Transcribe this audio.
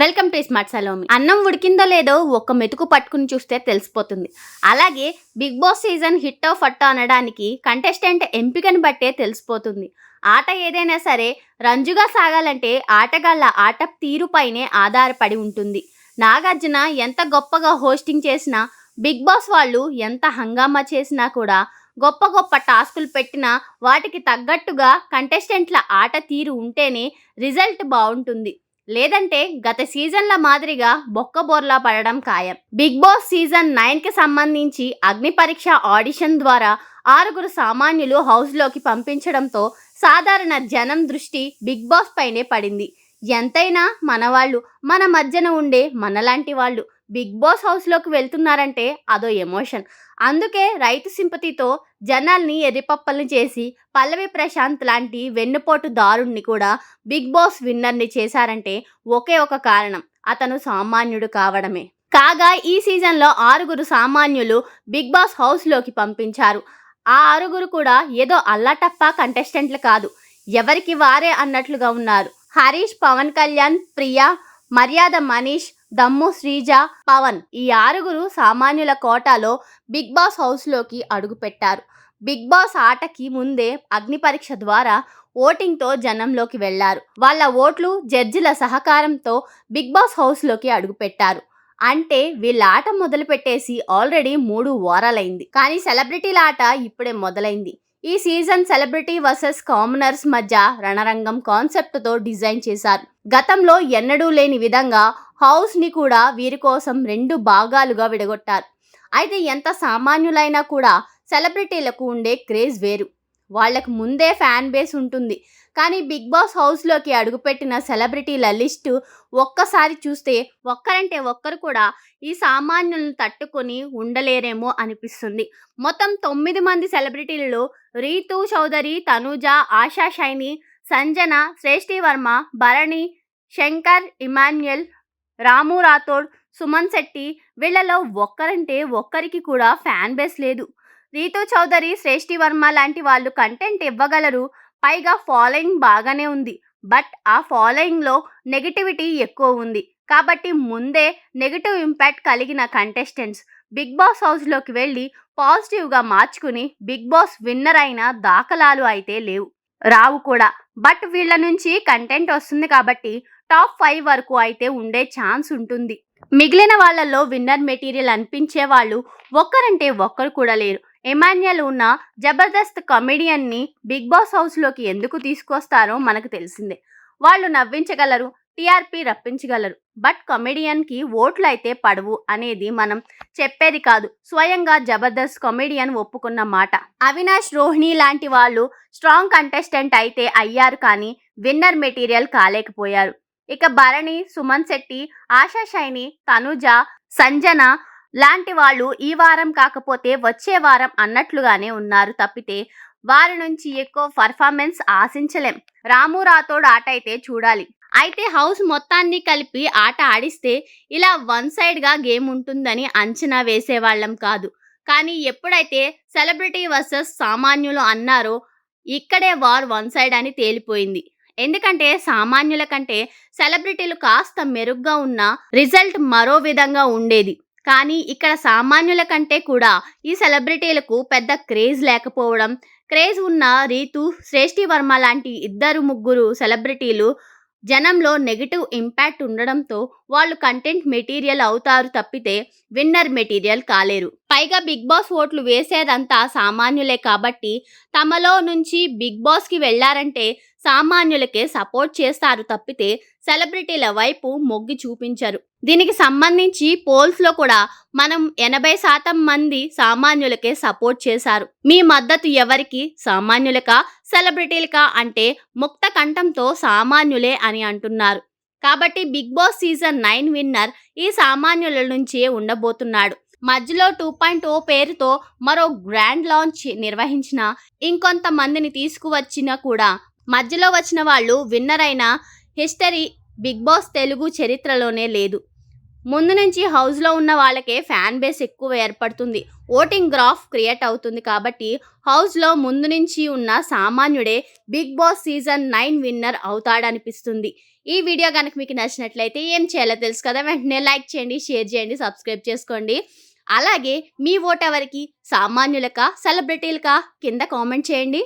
Welcome to smart Salomi. అన్నం ఉడికిందో లేదో ఒక్క మెతుకు పట్టుకుని చూస్తే తెలిసిపోతుంది. అలాగే బిగ్ బాస్ సీజన్ హిట్టో ఫట్టో అనడానికి కంటెస్టెంట్ ఎంపికను బట్టే తెలిసిపోతుంది. ఆట ఏదైనా సరే రంజుగా సాగాలంటే ఆటగాళ్ళ ఆట తీరుపైనే ఆధారపడి ఉంటుంది. నాగార్జున ఎంత గొప్పగా హోస్టింగ్ చేసినా బిగ్ బాస్ వాళ్ళు ఎంత హంగామా చేసినా కూడా గొప్ప గొప్ప టాస్కులు పెట్టినా వాటికి తగ్గట్టుగా కంటెస్టెంట్ల ఆట తీరు ఉంటేనే రిజల్ట్ బాగుంటుంది. లేదంటే గత సీజన్ల మాదిరిగా బొక్కబోర్లా పడడం ఖాయం. బిగ్ బాస్ సీజన్ నైన్కి సంబంధించి అగ్ని పరీక్ష ఆడిషన్ ద్వారా ఆరుగురు సామాన్యులు హౌస్లోకి పంపించడంతో సాధారణ జనం దృష్టి బిగ్ బాస్ పైనే పడింది. ఎంతైనా మనవాళ్ళు మన మధ్యన ఉండే మనలాంటి వాళ్ళు బిగ్ బాస్ హౌస్లోకి వెళ్తున్నారంటే అదో ఎమోషన్. అందుకే రైతు సింపతితో జనాల్ని ఎర్రిపప్పల్ని చేసి పల్లవి ప్రశాంత్ లాంటి వెన్నుపోటు దారుణ్ణి కూడా బిగ్ బాస్ విన్నర్ని చేశారంటే ఒకే ఒక కారణం అతను సామాన్యుడు కావడమే. కాగా ఈ సీజన్లో ఆరుగురు సామాన్యులు బిగ్ బాస్ హౌస్లోకి పంపించారు. ఆ ఆరుగురు కూడా ఏదో అల్లాటప్ప కంటెస్టెంట్లు కాదు ఎవరికి వారే అన్నట్లుగా ఉన్నారు. హరీష్ పవన్ కళ్యాణ్ ప్రియా మర్యాద మనీష్ దమ్ము శ్రీజ పవన్ ఈ ఆరుగురు సామాన్యుల కోటాలో బిగ్ బాస్ హౌస్లోకి అడుగుపెట్టారు. బిగ్ బాస్ ఆటకి ముందే అగ్ని పరీక్ష ద్వారా ఓటింగ్తో జనంలోకి వెళ్ళారు. వాళ్ళ ఓట్లు జడ్జిల సహకారంతో బిగ్ బాస్ హౌస్లోకి అడుగుపెట్టారు. అంటే వీళ్ళ ఆట మొదలు పెట్టేసి ఆల్రెడీ మూడు వారాలైంది. కానీ సెలబ్రిటీల ఆట ఇప్పుడే మొదలైంది. ఈ సీజన్ సెలబ్రిటీ వర్సెస్ కామనర్స్ మధ్య రణరంగం కాన్సెప్ట్తో డిజైన్ చేశారు. గతంలో ఎన్నడూ లేని విధంగా హౌస్ని కూడా వీరి కోసం రెండు భాగాలుగా విడగొట్టారు. అయితే ఎంత సామాన్యులైనా కూడా సెలబ్రిటీలకు ఉండే క్రేజ్ వేరు. వాళ్ళకు ముందే ఫ్యాన్ బేస్ ఉంటుంది. కానీ బిగ్ బాస్ హౌస్లోకి అడుగుపెట్టిన సెలబ్రిటీల లిస్టు ఒక్కసారి చూస్తే ఒక్కరంటే ఒక్కరు కూడా ఈ సామాన్యులను తట్టుకొని ఉండలేరేమో అనిపిస్తుంది. మొత్తం తొమ్మిది మంది సెలబ్రిటీలలో రీతు చౌదరి తనూజ ఆశా షైని సంజన శ్రేష్ఠి వర్మ భరణి శంకర్ ఇమాన్యుయల్ రాము రాథోడ్ సుమన్ శెట్టి వీళ్ళలో ఒక్కరంటే ఒక్కరికి కూడా ఫ్యాన్ బేస్ లేదు. రీతు చౌదరి శ్రేష్ఠి వర్మ లాంటి వాళ్ళు కంటెంట్ ఇవ్వగలరు. పైగా ఫాలోయింగ్ బాగానే ఉంది. బట్ ఆ ఫాలోయింగ్లో నెగిటివిటీ ఎక్కువ ఉంది. కాబట్టి ముందే నెగిటివ్ ఇంపాక్ట్ కలిగిన కంటెస్టెంట్స్ బిగ్ బాస్ హౌస్లోకి వెళ్ళి పాజిటివ్గా మార్చుకుని బిగ్ బాస్ విన్నర్ అయిన దాఖలాలు అయితే లేవు. రావు కూడా. బట్ వీళ్ళ నుంచి కంటెంట్ వస్తుంది కాబట్టి టాప్ ఫైవ్ వరకు అయితే ఉండే ఛాన్స్ ఉంటుంది. మిగిలిన వాళ్ళల్లో విన్నర్ మెటీరియల్ అనిపించే వాళ్ళు ఒక్కరంటే ఒక్కరు కూడా లేరు. ఎమాన్యుయల్ ఉన్న జబర్దస్త్ కమెడియన్ని బిగ్ బాస్ హౌస్లోకి ఎందుకు తీసుకొస్తారో మనకు తెలిసిందే. వాళ్ళు నవ్వించగలరు టీఆర్పీ రప్పించగలరు బట్ కమెడియన్కి ఓట్లు అయితే పడవు అనేది మనం చెప్పేది కాదు. స్వయంగా జబర్దస్త్ కమెడియన్ ఒప్పుకున్న మాట. అవినాష్ రోహిణి లాంటి వాళ్ళు స్ట్రాంగ్ కంటెస్టెంట్ అయితే అయ్యారు కానీ విన్నర్ మెటీరియల్ కాలేకపోయారు. ఇక భరణి సుమన్ శెట్టి ఆశా షైని తనుజ సంజన లాంటి వాళ్ళు ఈ వారం కాకపోతే వచ్చే వారం అన్నట్లుగానే ఉన్నారు తప్పితే వారి నుంచి ఎక్కువ పర్ఫార్మెన్స్ ఆశించలేం. రాము రాథోడ్ ఆట అయితే చూడాలి. అయితే హౌస్ మొత్తాన్ని కలిపి ఆట ఆడిస్తే ఇలా వన్ సైడ్గా గేమ్ ఉంటుందని అంచనా వేసేవాళ్ళం కాదు. కానీ ఎప్పుడైతే సెలబ్రిటీ వర్సెస్ సామాన్యులు అన్నారో ఇక్కడే వార్ వన్ సైడ్ అని తేలిపోయింది. ఎందుకంటే సామాన్యుల కంటే సెలబ్రిటీలు కాస్త మెరుగ్గా ఉన్న రిజల్ట్ మరో విధంగా ఉండేది. కానీ ఇక్కడ సామాన్యుల కంటే కూడా ఈ సెలబ్రిటీలకు పెద్ద క్రేజ్ లేకపోవడం క్రేజ్ ఉన్న రీతు శ్రేష్ఠి వర్మ లాంటి ఇద్దరు ముగ్గురు సెలబ్రిటీలు జనంలో నెగిటివ్ ఇంపాక్ట్ ఉండడంతో వాళ్ళు కంటెంట్ మెటీరియల్ అవుతారు తప్పితే విన్నర్ మెటీరియల్ కాలేరు. పైగా బిగ్ బాస్ ఓట్లు వేసేదంతా సామాన్యులే కాబట్టి తమలో నుంచి బిగ్ బాస్కి వెళ్ళారంటే సామాన్యులకే సపోర్ట్ చేస్తారు తప్పితే సెలబ్రిటీల వైపు మొగ్గి చూపించరు. దీనికి సంబంధించి పోల్స్లో కూడా మనం ఎనభై శాతం మంది సామాన్యులకే సపోర్ట్ చేశారు. మీ మద్దతు ఎవరికి? సామాన్యులకా? సెలబ్రిటీలకా? అంటే ముక్త కంఠంతో సామాన్యులే అని అంటున్నారు. కాబట్టి big boss season nine winner ఈ సామాన్యుల నుంచే ఉండబోతున్నాడు. మధ్యలో టూ పాయింట్ ఓ పేరుతో మరో గ్రాండ్ లాంచ్ నిర్వహించిన ఇంకొంతమందిని తీసుకువచ్చినా కూడా మధ్యలో వచ్చిన వాళ్ళు విన్నర్ అయిన హిస్టరీ బిగ్ బాస్ తెలుగు చరిత్రలోనే లేదు. ముందు నుంచి హౌస్లో ఉన్న వాళ్ళకే ఫ్యాన్ బేస్ ఎక్కువ ఏర్పడుతుంది. ఓటింగ్ గ్రాఫ్ క్రియేట్ అవుతుంది కాబట్టి హౌస్లో ముందు నుంచి ఉన్న సామాన్యుడే big boss season nine winner అవుతాడనిపిస్తుంది. ఈ వీడియో కనుక మీకు నచ్చినట్లయితే ఏం చేయాలో తెలుసు కదా? వెంటనే లైక్ చేయండి షేర్ చేయండి సబ్స్క్రైబ్ చేసుకోండి. అలాగే మీ ఓట్ ఎవరికి సామాన్యులకా సెలబ్రిటీలకా కింద కామెంట్ చేయండి.